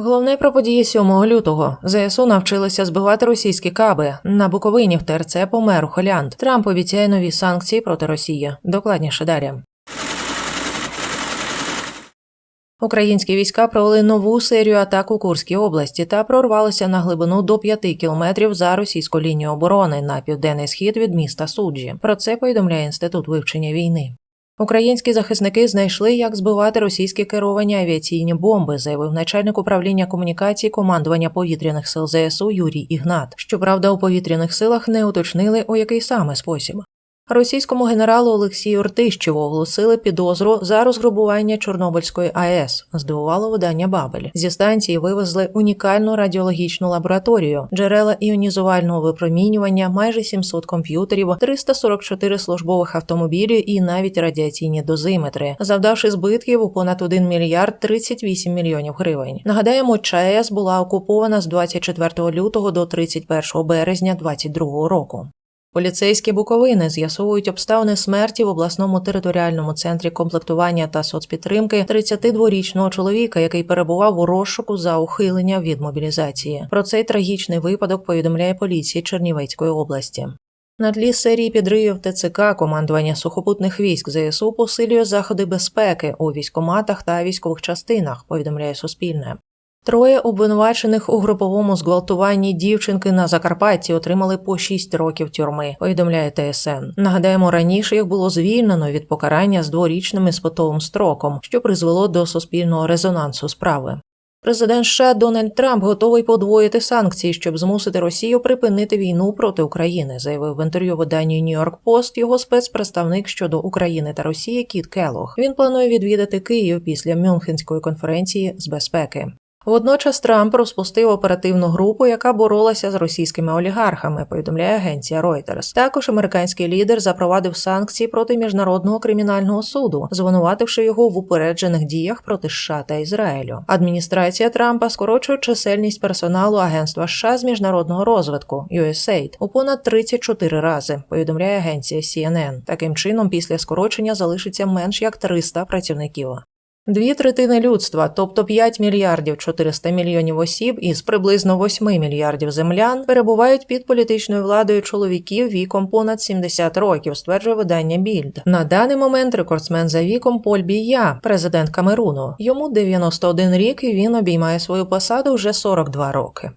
Головне про події 7 лютого. ЗСУ навчилися збивати російські каби. На Буковині в ТРЦ помер ухилянт. Трамп обіцяє нові санкції проти Росії. Докладніше далі. Українські війська провели нову серію атак у Курській області та прорвалися на глибину до 5 кілометрів за російську лінію оборони на південний схід від міста Суджі. Про це повідомляє інститут вивчення війни. Українські захисники знайшли, як збивати російські керовані авіаційні бомби, заявив начальник управління комунікації командування повітряних сил ЗСУ Юрій Ігнат. Щоправда, у повітряних силах не уточнили, у який саме спосіб. Російському генералу Олексію Ортищеву оголосили підозру за розграбування Чорнобильської АЕС. Здивувало видання Бабель. Зі станції вивезли унікальну радіологічну лабораторію, джерела іонізувального випромінювання, майже 700 комп'ютерів, 344 службових автомобілі і навіть радіаційні дозиметри, завдавши збитків у понад 1 мільярд 38 мільйонів гривень. Нагадаємо, ЧАЕС була окупована з 24 лютого до 31 березня 2022 року. Поліцейські Буковини з'ясовують обставини смерті в обласному територіальному центрі комплектування та соцпідтримки 32-річного чоловіка, який перебував у розшуку за ухилення від мобілізації. Про цей трагічний випадок повідомляє поліція Чернівецької області. На тлі серії підривів ТЦК командування сухопутних військ ЗСУ посилює заходи безпеки у військоматах та військових частинах, повідомляє Суспільне. Троє обвинувачених у груповому зґвалтуванні дівчинки на Закарпатті отримали по 6 років тюрми, повідомляє ТСН. Нагадаємо, раніше їх було звільнено від покарання з дворічним іспитовим строком, що призвело до суспільного резонансу справи. Президент США Дональд Трамп готовий подвоїти санкції, щоб змусити Росію припинити війну проти України, заявив в інтерв'ю виданню York Post його спецпредставник щодо України та Росії Кіт Келлог. Він планує відвідати Київ після Мюнхенської конференції з безпеки. Водночас Трамп розпустив оперативну групу, яка боролася з російськими олігархами, повідомляє агенція Reuters. Також американський лідер запровадив санкції проти міжнародного кримінального суду, звинувативши його в упереджених діях проти США та Ізраїлю. Адміністрація Трампа скорочує чисельність персоналу агентства США з міжнародного розвитку USAID у понад 34 рази. Повідомляє агенція CNN. Таким чином, після скорочення залишиться менш як 300 працівників. Дві третини людства, тобто 5 мільярдів 400 мільйонів осіб із приблизно 8 мільярдів землян, перебувають під політичною владою чоловіків віком понад 70 років, стверджує видання Більд. На даний момент рекордсмен за віком Поль Бія, президент Камеруну. Йому 91 рік і він обіймає свою посаду вже 42 роки.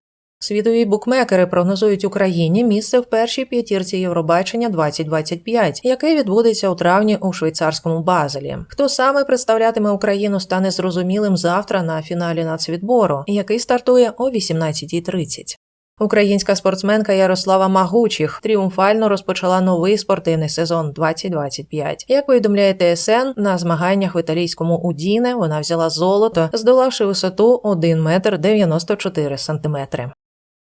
Світові букмекери прогнозують Україні місце в першій п'ятірці Євробачення 2025, яке відбудеться у травні у швейцарському Базелі. Хто саме представлятиме Україну, стане зрозумілим завтра на фіналі нацвідбору, який стартує о 18.30. Українська спортсменка Ярослава Магучих тріумфально розпочала новий спортивний сезон 2025. Як повідомляє ТСН, на змаганнях в італійському Удіне вона взяла золото, здолавши висоту 1 метр 94 сантиметри.